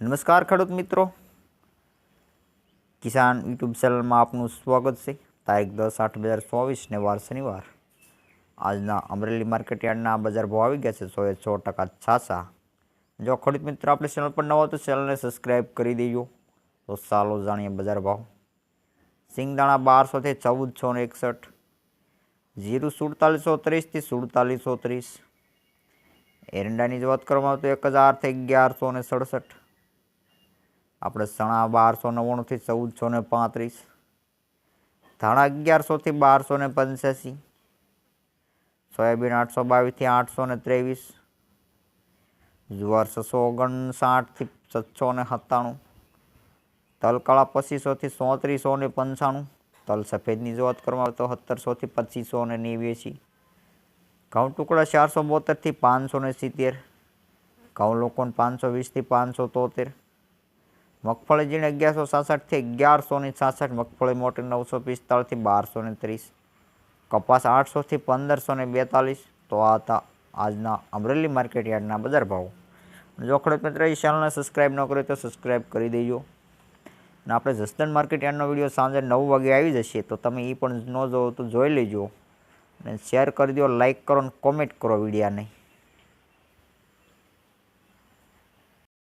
નમસ્કાર ખેડૂત મિત્રો. કિસાન યુટ્યુબ ચેનલમાં આપનું સ્વાગત છે. તારીખ દસ આઠ બે હજાર ચોવીસને વાર શનિવાર. આજના અમરેલી માર્કેટ યાર્ડના બજાર ભાવ આવી ગયા છે સો એ સો ટકા છાસા. જો ખેડૂત મિત્રો આપણી ચેનલ પર હોય તો ચેનલને સબસ્ક્રાઈબ કરી દેજો. તો ચાલો જાણીએ બજાર ભાવ. સિંગદાણા બારસોથી ચૌદ સો ને એકસઠ. જીરું સુડતાલીસો ત્રીસથી સુડતાલીસો ત્રીસ. એરંડાની જ વાત કરવામાં આવે તો એક હજારથી અગિયારસો ને સડસઠ. આપણે સણા બારસો નવ્વાણુંથી ચૌદસો ને પાંત્રીસ, ધાણા અગિયારસોથી બારસો ને પંચ્યાસી, સોયાબીન આઠસો બાવીસથી આઠસો ને ત્રેવીસ, જુવાર છસો ઓગણસાઠથી છસો ને સત્તાણું, તલકાળા પચીસોથી સોત્રીસો ને પંચાણું, તલ સફેદની જો વાત કરવામાં આવે તો સત્તરસોથી પચીસો ને નેવ્યાસી, ઘઉં ટુકડા ચારસો બોતેરથી પાંચસો ને સિત્તેર, ઘઉં લોકોને પાંચસો વીસથી પાંચસો તોતેર મગફળી ઝીણ અગિયારસો સાસઠથી અગિયારસો ને સાસઠ, મગફળી મોટી નવસો પિસ્તાળીસથી બારસો ને ત્રીસ, કપાસ આઠસોથી પંદરસો ને બેતાલીસ, તો આ હતા આજના અમરેલી માર્કેટ યાર્ડના બજાર ભાવ. જો ખેડૂત મિત્ર એ ચેનલને સબસ્ક્રાઈબ ન કરી તો સબસ્ક્રાઈબ કરી દેજો. અને આપણે જસદન માર્કેટ યાર્ડનો વીડિયો સાંજે નવ વાગે આવી જશે, તો તમે એ પણ ન જોવો તો જોઈ લેજો. અને શેર કરી દો લાઇક કરો અને કોમેન્ટ કરો વિડીયાને.